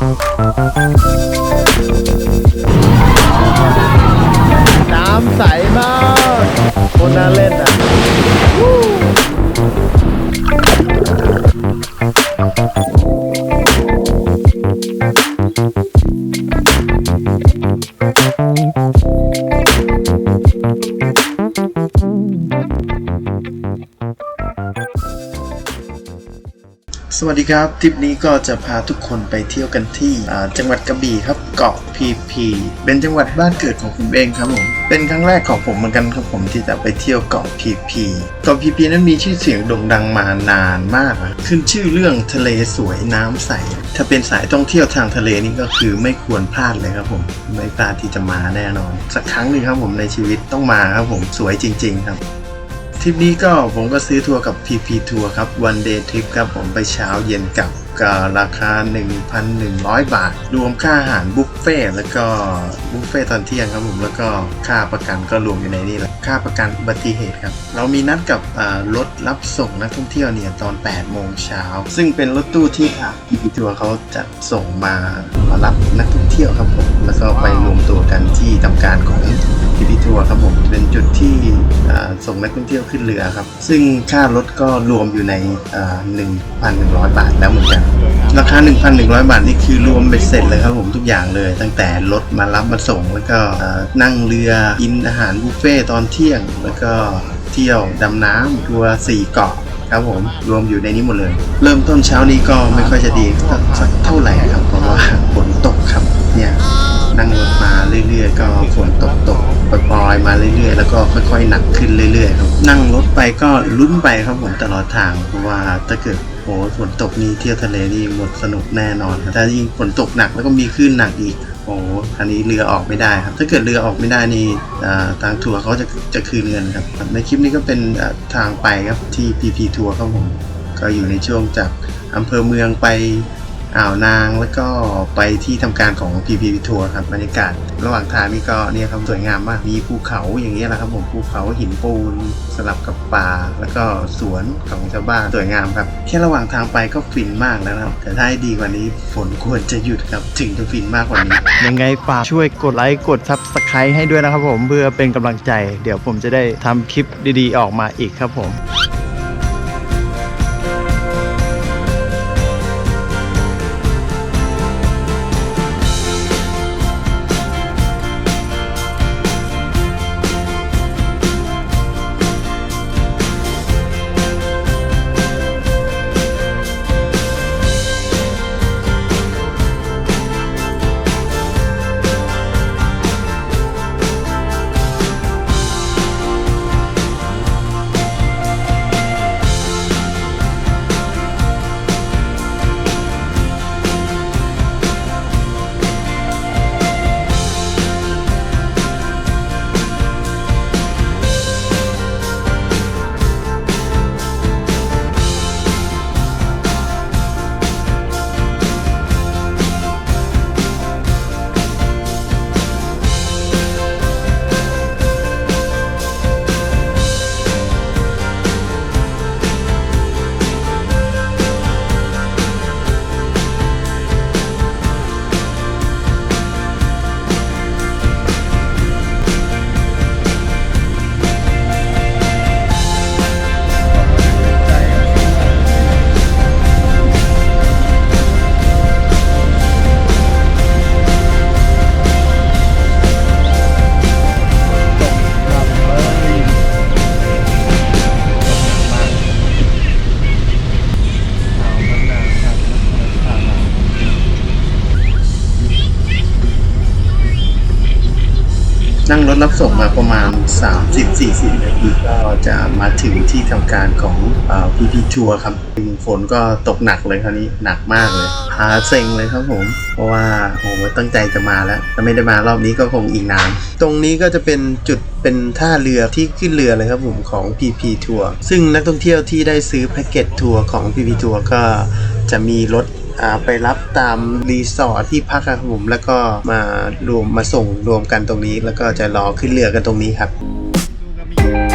น้ำใสมาก คนน่าเล่นอะ ครับ ทริปนี้ก็จะพาทุกคนไปเที่ยวกันที่จังหวัดกระบี่ครับ เกาะพีพีเป็นจังหวัดบ้านเกิดของผมเองครับผม เป็นครั้งแรกของผมเหมือนกันครับผมที่จะไปเที่ยวเกาะพีพีเกาะพีพีนั้นมีชื่อเสียงโด่งดังมานานมากขึ้นชื่อเรื่องทะเลสวยน้ำใส ถ้าเป็นสายท่องเที่ยวทางทะเลนี่ก็คือไม่ควรพลาดเลยครับผม ไม่พลาดที่จะมาแน่นอน สักครั้งหนึ่งครับผมในชีวิตต้องมาครับผมสวยจริง ๆ ครับ ทริปนี้ก็ผมก็ซื้อทัวร์กับ PP ทัวร์ครับ one day trip ครับผมไปเช้าเย็นกลับราคา 1,100 บาท รวมค่าอาหารบุฟเฟ่ต์แล้วก็บุฟเฟ่ต์ตอนเที่ยงครับผมแล้วก็ค่าประกันก็รวมอยู่ในนี่แหละค่าประกันอุบัติเหตุครับ เรามีนัดกับรถรับส่งนักท่องเที่ยวเนี่ยตอน 8 โมงเช้า ซึ่งเป็นรถตู้ที่ทาง PP ทัวร์เขาจัดส่งมามารับนักท่องเที่ยวครับผมแล้วก็ไปรวมตัวกันที่ทำการของพีพีทัวร์ครับผมเป็นจุดที่ส่งนักท่องเที่ยวขึ้นเรือครับ ซึ่งค่ารถก็รวมอยู่ในอ่า1,100 บาทแล้วเหมือนกันราคา 1,100 บาท นี่คือรวมเบ็ดเสร็จเลยครับผมทุกอย่างเลย ตั้งแต่รถมารับมาส่ง แล้วก็นั่งเรือกินอาหารบุฟเฟ่ต์ตอนเที่ยง แล้วก็เที่ยวดำน้ำทัวร์สี่เกาะครับผมรวมอยู่ในนี้หมดเลย เริ่มต้นเช้านี้ก็ไม่ค่อยจะดีสักเท่าไหร่ครับ เพราะว่าฝนตกครับเนี่ย นั่งรถมาเรื่อยๆ ก็ฝนตกตกปล่อยๆมาเรื่อยๆ แล้วก็ค่อยๆหนักขึ้นเรื่อยๆครับนั่งรถไปก็ลุ้นไปครับผมตลอดทางเพราะว่าถ้าเกิดโอ้ฝนตกนี่เที่ยวทะเลนี่หมดสนุกแน่นอนครับถ้ายิ่งฝนตกหนักแล้วก็มีคลื่นหนักอีกโอ้อันนี้เรือออกไม่ได้ครับ ถ้าเกิดเรือออกไม่ได้นี่ทางทัวร์เขาจะจะคืนเงินครับ ในคลิปนี้ก็เป็นทางไปครับที่ PP ทัวร์ครับผมก็อยู่ในช่วงจากอำเภอเมืองไป อ่าวนางแล้วก็ไปที่ทำการของ PP ทัวร์ครับบรรยากาศ ระหว่างทางนี่ก็เนี่ยครับสวยงามมากมีภูเขาอย่างเงี้ยแหละครับผมภูเขาหินปูนสลับกับป่า แล้วก็สวนของชาวบ้านสวยงามครับแค่ระหว่างทางไปก็ฟินมากแล้วครับแต่ถ้าให้ดีกว่านี้ฝนควรจะหยุดครับถึงจะฟินมากกว่านี้ ยังไงฝากช่วยกดไลค์กดซับสไครต์ให้ด้วยนะครับผมเพื่อเป็นกำลังใจ เดี๋ยวผมจะได้ทำคลิปดีๆ ออกมาอีกครับผม มาประมาณ 30-40นาทีก็จะมาถึงที่ทำการของพี่พีทัวร์ครับฝนก็ตกหนักเลยคราวนี้หนักมากเลยหาเซ็งเลยครับผม เพราะว่าโอ้ตั้งใจจะมาแล้วถ้าไม่ได้มารอบนี้ก็คงอีกนานตรงนี้ก็จะเป็นจุดเป็นท่าเรือที่ขึ้นเรือเลยครับผมของ PP ทัวร์ซึ่งนักท่องเที่ยวที่ได้ซื้อแพ็กเกจทัวร์ของ PP ทัวร์ก็จะมีรถ ไปรับตามรีสอร์ทที่พักครับผมแล้วก็มารวมมาส่งรวมกันตรงนี้ แล้วก็จะรอขึ้นเรือกันตรงนี้ครับ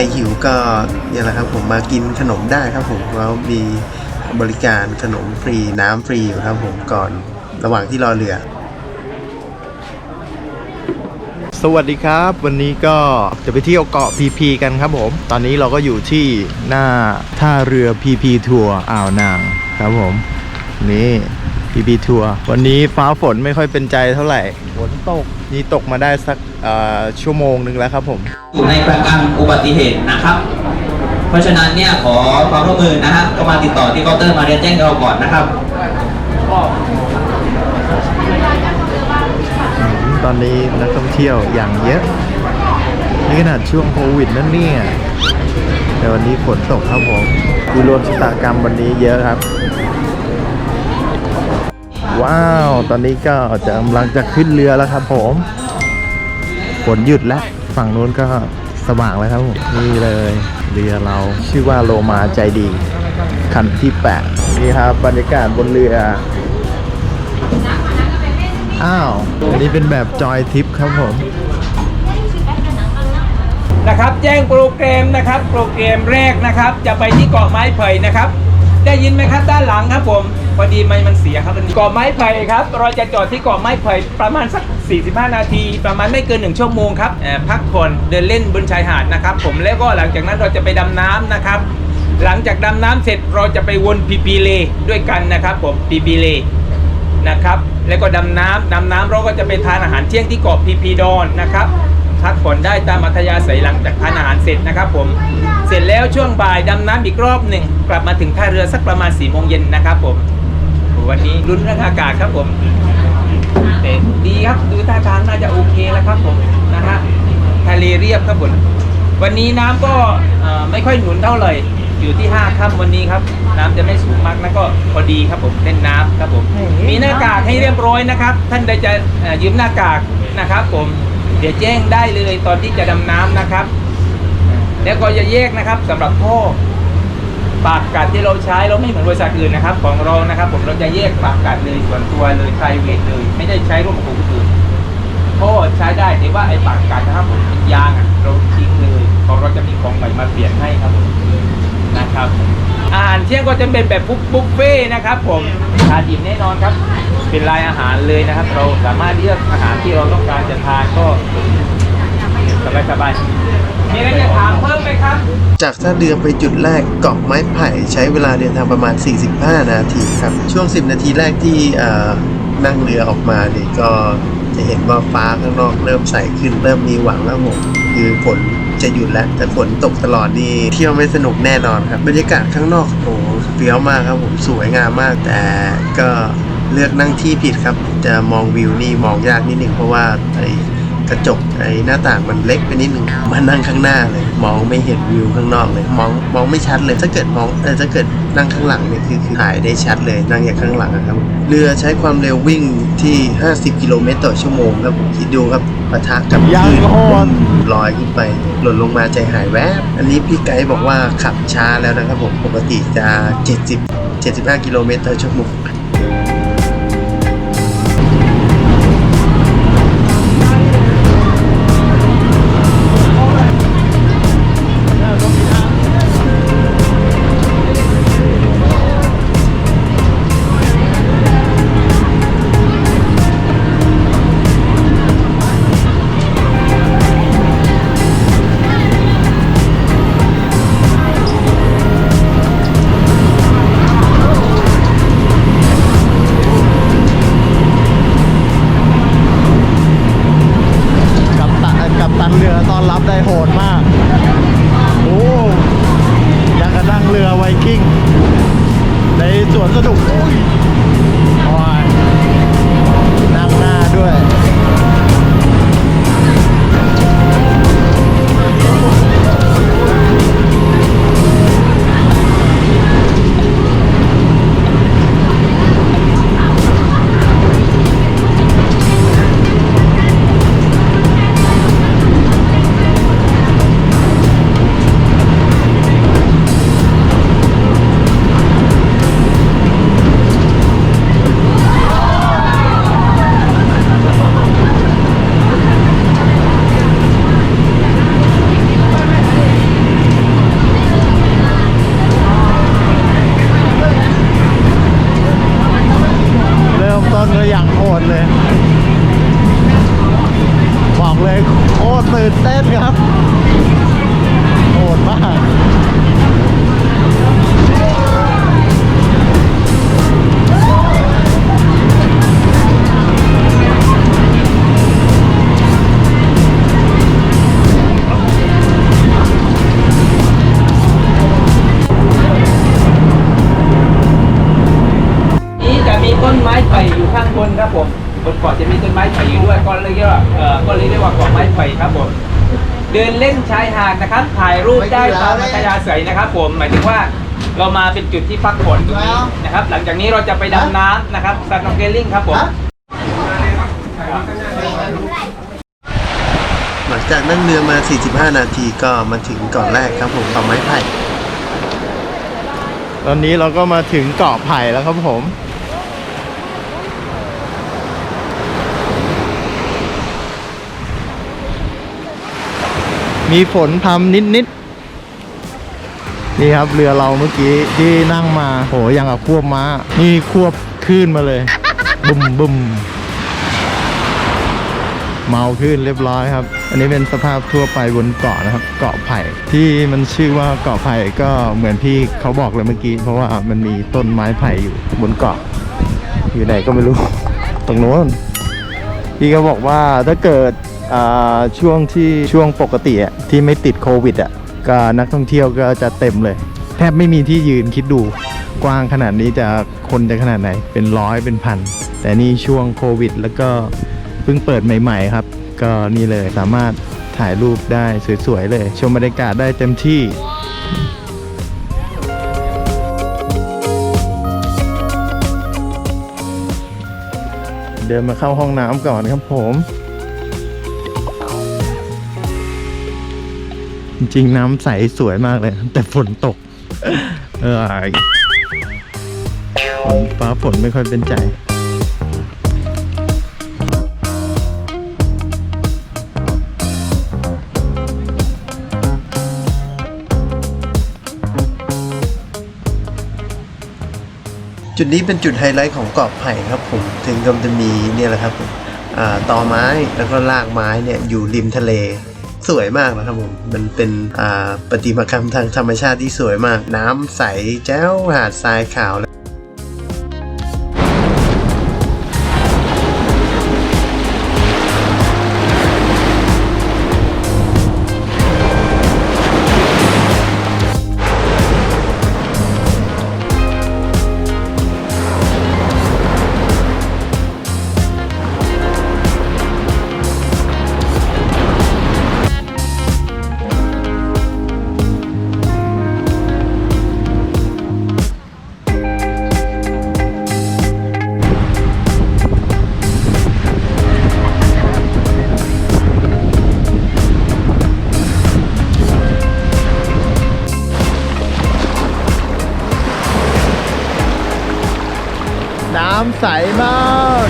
รอเรือใครหิวก็เนี่ยแหละครับผมมากินขนมได้ครับผมแล้วมีบริการขนมฟรีน้ำฟรีอยู่ครับผมก่อนระหว่างที่รอเรือ สวัสดีครับ วันนี้ก็จะไปเที่ยวเกาะพีพีกันครับผม ตอนนี้เราก็อยู่ที่หน้าท่าเรือพีพีทัวร์อ่าวนางครับผม นี่พีพีทัวร์วันนี้ฟ้าฝนไม่ค่อยเป็นใจเท่าไหร่ฝนตก นี่ตกมาได้สักเอ่อชั่วโมงหนึ่งแล้วครับผมอยู่ในประกันอุบัติเหตุนะครับ เพราะฉะนั้นเนี่ยขอความร่วมมือนะฮะก็มาติดต่อที่เคาน์เตอร์มาเรียนแจ้งเราก่อนนะครับ ตอนนี้นักท่องเที่ยวอย่างเยอะนี่ขนาดช่วงโควิดนั่นเนี่ยแต่วันนี้ฝนตกครับผมดูรวมชะตากรรมวันนี้เยอะครับ ว้าว ตอนนี้ก็จะกำลังจะขึ้นเรือแล้วครับผมฝนหยุดแล้ว ฝั่งนู้นก็สว่างแล้วครับผมนี่เลย เรือเราชื่อว่าโลมาใจดี คันที่แปดนี่ครับบรรยากาศบนเรือ อ้าว อันนี้เป็นแบบจอยทิปครับผม นะครับ แจ้งโปรแกรมนะครับ โปรแกรมแรกนะครับ จะไปที่เกาะไม้ไผ่นะครับ ได้ยินไหมครับด้านหลังครับผมพอดีไม้มันเสียครับเกาะไม้ไผ่ครับ เราจะจอดที่เกาะไม้ไผ่ประมาณสัก 45 นาที ประมาณไม่เกิน 1 ชั่วโมงครับเอ่อพักผ่อนเดินเล่นบนชายหาดนะครับผมแล้วก็หลังจากนั้นเราจะไปดำน้ำนะครับ หลังจากดำน้ำเสร็จเราจะไปวนพีพีเลด้วยกันนะครับผมพีพีเล นะครับ แล้วก็ดำน้ำดำน้ำเราก็จะไปทานอาหารเที่ยงที่เกาะพีพีดอนนะครับพักผ่อนได้ตามอัธยาศัยหลังจากทานอาหารเสร็จนะครับผม เสร็จแล้วช่วงบ่ายดำน้ำอีกรอบหนึ่งกลับมาถึงท่าเรือสักประมาณ4ี่โมงเย็นนะครับผมวันนี้รุ้นเรื่องอากาศครับผมแต่ดีครับดูท่าทางน่าจะโอเคแล้วครับผมนะฮะทะเลเรียบครับผมวันนี้น้ำก็เอ่อไม่ค่อยหนุนเท่าไหร่อยู่ที่5ค่ำวันนี้ครับ น้ำจะไม่สูงมากนะก็พอดีครับผมเล่นน้ำครับผมมีหน้ากากให้เรียบร้อยนะครับ ท่านใดจะเอ่อยืมหน้ากากนะครับ ผมเดี๋ยวแจ้งได้เลยตอนที่จะดำน้ำนะครับ แล้วก็จะแยกนะครับสำหรับท่อปากกัดที่เราใช้เราไม่เหมือนบริษัทอื่นนะครับ ของเรานะครับ ผมเราจะแยกปากกัดเลยส่วนตัวเลยไพรเวทเลย ไม่ได้ใช้ร่วมกับคนอื่นท่อใช้ได้แต่ว่าไอ้ปากกัดนะครับผมเป็นยางอะเราทิ้งเลยของเราจะมีของใหม่มาเปลี่ยนให้ครับนะครับอาหารเที่ยงก็จะเป็นแบบบุฟบุฟเฟ่นะครับ ผมทานอิ่มแน่นอนครับ เป็นรายอาหารเลยนะครับ เราสามารถเลือกอาหารที่เราต้องการจะทานก็สบายๆมีอะไรจะถามเพิ่มไหมครับ จากท่าเรือไปจุดแรกเกาะไม้ไผ่ใช้เวลาเดินทางประมาณ 45 นาทีครับ ช่วง 10 นาทีแรกที่นั่งเรือออกมาเนี่ยก็จะเห็นว่าฟ้าข้างนอกเริ่มใสขึ้นเริ่มมีหวังแล้วผมคือฝนจะหยุดแล้วแต่ฝนตกตลอดนี่เที่ยวไม่สนุกแน่นอนครับบรรยากาศข้างนอกโอ้โหเฟี้ยวมากครับผมสวยงามมาก แต่ก็เลือกนั่งที่ผิดครับ จะมองวิวนี่มองยากนิดนึงเพราะว่าไอ กระจกไอ้หน้าต่างมันเล็กไปนิดนึงมานั่งข้างหน้าเลย มองไม่เห็นวิวข้างนอกเลยมองมองไม่ชัดเลยถ้าเกิดมองเออถ้าเกิดนั่งข้างหลังเนี่ยคือคือถ่ายได้ชัดเลยนั่งอย่างข้างหลังอะครับ เรือใช้ความเร็ววิ่งที่ 50 กิโลเมตรต่อชั่วโมงครับผมคิดดูครับปะทะกับคลื่นลอยขึ้นไปหล่นลงมาใจหายแวบ อันนี้พี่ไกด์บอกว่าขับช้าแล้วนะครับผมปกติจะ 70 75 กิโลเมตรต่อชั่วโมง รับถ่ายรูปได้ตามอัธยาศัยนะครับ ผมหมายถึงว่าเรามาเป็นจุดที่พักผ่อนตรงนี้นะครับ หลังจากนี้เราจะไปดำน้ำนะครับสโนว์เกลลิ่งครับผมหลังจากนั่งเรือมา 45 นาทีก็มาถึงเกาะแรกครับผมเกาะไม้ไผ่ตอนนี้เราก็มาถึงเกาะไผ่แล้วครับผมมีฝนพรำนิด ๆ นี่ครับเรือเราเมื่อกี้ที่นั่งมาโหยังกับควบม้า นี่ควบขึ้นมาเลยบุมบุมเมาขึ้นเรียบร้อยครับ อันนี้เป็นสภาพทั่วไปบนเกาะนะครับ เกาะไผ่ที่มันชื่อว่าเกาะไผ่ก็เหมือนที่เขาบอกเลยเมื่อกี้ เพราะว่ามันมีต้นไม้ไผ่อยู่บนเกาะ อยู่ไหนก็ไม่รู้ ตรงโน้นพี่ก็บอกว่าถ้าเกิดอ่าช่วงที่ช่วงปกติอะที่ไม่ติดโควิดอะ ก็นักท่องเที่ยวก็จะเต็มเลย แทบไม่มีที่ยืนคิดดูกว้างขนาดนี้จะคนจะขนาดไหนเป็นร้อยเป็นพัน แต่นี่ช่วงโควิด แล้วก็เพิ่งเปิดใหม่ ๆ ครับ ก็นี่เลยสามารถถ่ายรูปได้สวยๆเลย ชมบรรยากาศได้เต็มที่เดินมาเข้าห้องน้ำก่อนครับผม จริงน้ำใสสวยมากเลย แต่ฝนตก เออฝนฟ้าฝนไม่ค่อยเป็นใจจุดนี้เป็นจุดไฮไลท์ของเกาะไผ่ครับผม ถึงกับจะมีเนี่ยแหละครับตอไม้แล้วก็รากไม้เนี่ยอยู่ริมทะเล สวยมากนะครับผม มันเป็นประติมากรรมทางธรรมชาติที่สวยมาก น้ำใสแจ้วหาดทรายขาว ใสมาก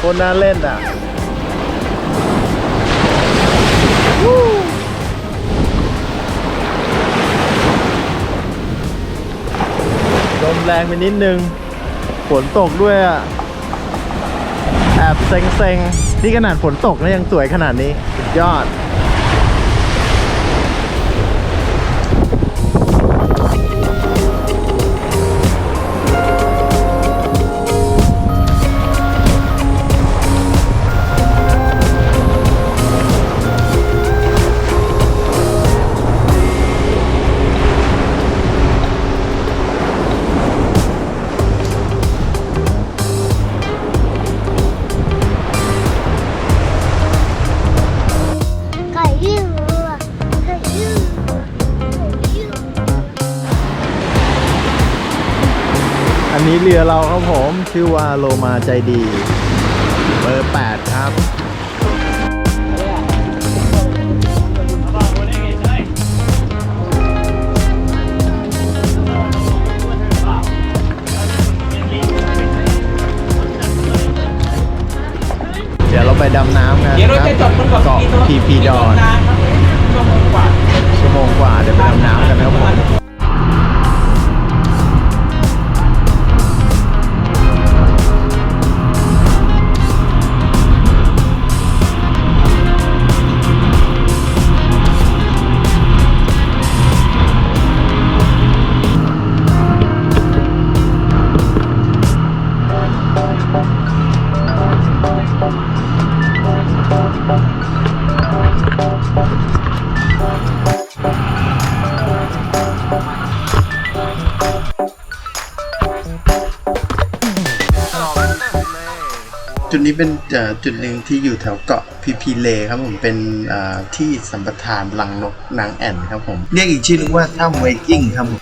คนน่าเล่นอะลมแรงไปนิดนึง ฝนตกด้วยอะ แอบเซ็งๆ นี่ขนาดฝนตกนะยังสวยขนาดนี้ สุดยอด เรือเราครับผมชื่อว่าโลมาใจดี เบอร์ 8 ครับเดี๋ยวเราไปดำน้ำกันเดี๋ยวเราจะจบบนเกาะเกาะพีพีดอนน้ำครับชั่วโมงกว่าชั่วโมงกว่า เดี๋ยวไปดำน้ำกันนะครับผม นี้เป็นจุดหนึ่งที่อยู่แถวเกาะพีพีเลครับผมเป็นที่สัมปทานลังนกนางแอ่นครับผม เรียกอีกชื่อนึงว่าถ้ำเวกิ้งครับผม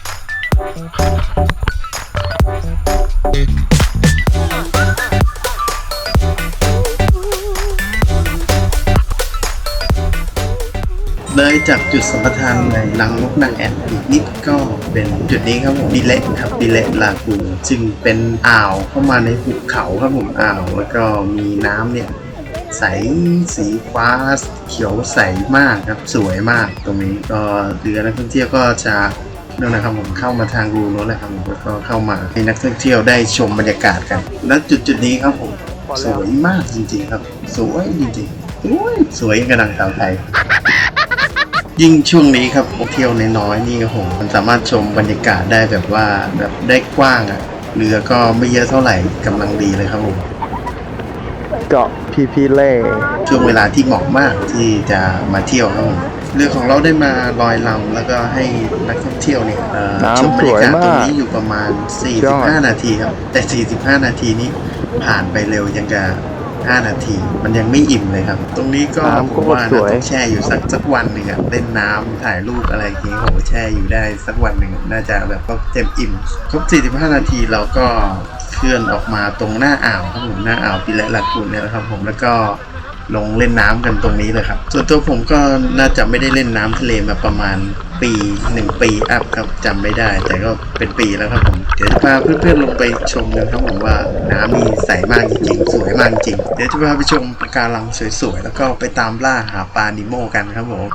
จากจุดสัมปทานในลังนกนางแอ่นอีกนิดก็เป็นจุดนี้ครับผมบิเละครับบิเละลากูจึงเป็นอ่าวเข้ามาในหุบเขาครับผมอ่าว แล้วก็มีน้ำเนี่ยใสสีฟ้าเขียวใสมากครับสวยมากตรงนี้ก็เรือนักท่องเที่ยวก็จะนั่นนะครับผมเข้ามาทางรูนู้นเลยครับผมแล้วก็เข้ามาให้นักท่องเที่ยวได้ชมบรรยากาศกัน และจุดจุดๆนี้ครับผมสวยมากจริงๆครับ สวยจริงๆสวยสวยกระดังสาวไทย ยิ่งช่วงนี้ครับเที่ยวน้อยๆนี่ครับผมมันสามารถชมบรรยากาศได้แบบว่าแบบได้กว้างอะ่ะเรือก็ไม่เยอะเท่าไหร่กำลังดีเลยครับผมเกาะพีพีเล่ช่วงเวลาที่เหมาะมากที่จะมาเที่ยวครับผมเรือของเราได้มาลอยลำแล้วก็ให้นักท่องเที่ยวเนี่ยเอ่อชมบรรยากาศตรงนี้อยู่ประมาณ 45 นาทีครับแต่ 45 นาทีนี้ผ่านไปเร็วยังกับ 5 นาที มันยังไม่อิ่มเลยครับ ตรงนี้ก็ผมว่าน่าต้องแช่อยู่สักสักวันหนึ่งอะเล่นน้ำถ่ายรูปอะไรอย่างเงี้ยโหแช่อยู่ได้สักวันหนึ่งน่าจะแบบก็เต็มอิ่มครบ 45 นาทีเราก็เคลื่อนออกมาตรงหน้าอ่าวครับผมหน้าอ่าวปิละลากูนเนี่ยแหละครับผมแล้วก็ ลงเล่นน้ำกันตรงนี้เลยครับ ส่วนตัวผมก็น่าจะไม่ได้เล่นน้ำทะเลมาประมาณปีหนึ่งปีอัพครับจำไม่ได้ แต่ก็เป็นปีแล้วครับผมเดี๋ยวจะพาเพื่อนๆลงไปชมกันครับผมว่าน้ำมีใสมากจริงๆสวยมากจริงเดี๋ยวจะพาไปชมปะการังสวยๆแล้วก็ไปตามล่าหาปลานิโมกันครับผม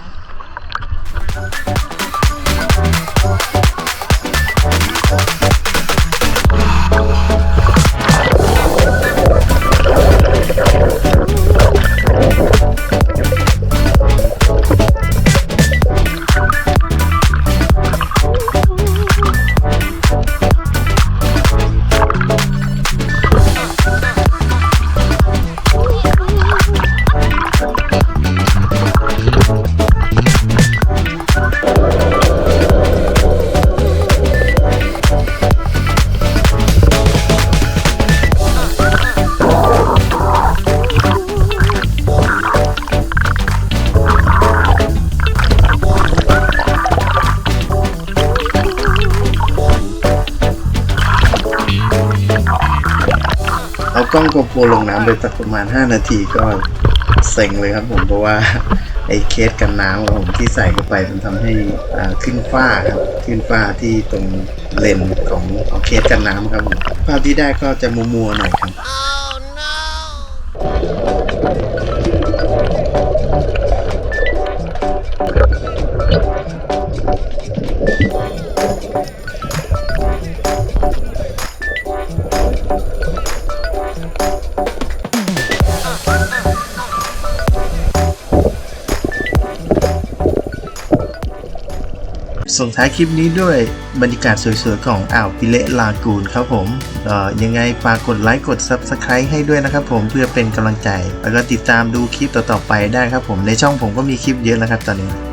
เอากล้องโกโปรลงน้ำไปสักประมาณ 5 นาทีก็เซ็งเลยครับผมเพราะว่าไอ้เคสกันน้ำของผมที่ใส่เข้าไปมันทำให้อ่าขึ้นฝ้าครับขึ้นฝ้าที่ตรงเลนของของเคสกันน้ำครับผมภาพที่ได้ก็จะมัวๆหน่อยครับ ส่งท้ายคลิปนี้ด้วยบรรยากาศสวยๆของอ่าวปิเลลากูนครับผมเอ่อยังไงฝากกดไลค์กด Subscribe ให้ด้วยนะครับผมเพื่อเป็นกำลังใจ แล้วก็ติดตามดูคลิปต่อๆไปได้ครับผมในช่องผมก็มีคลิปเยอะแล้วครับตอนนี้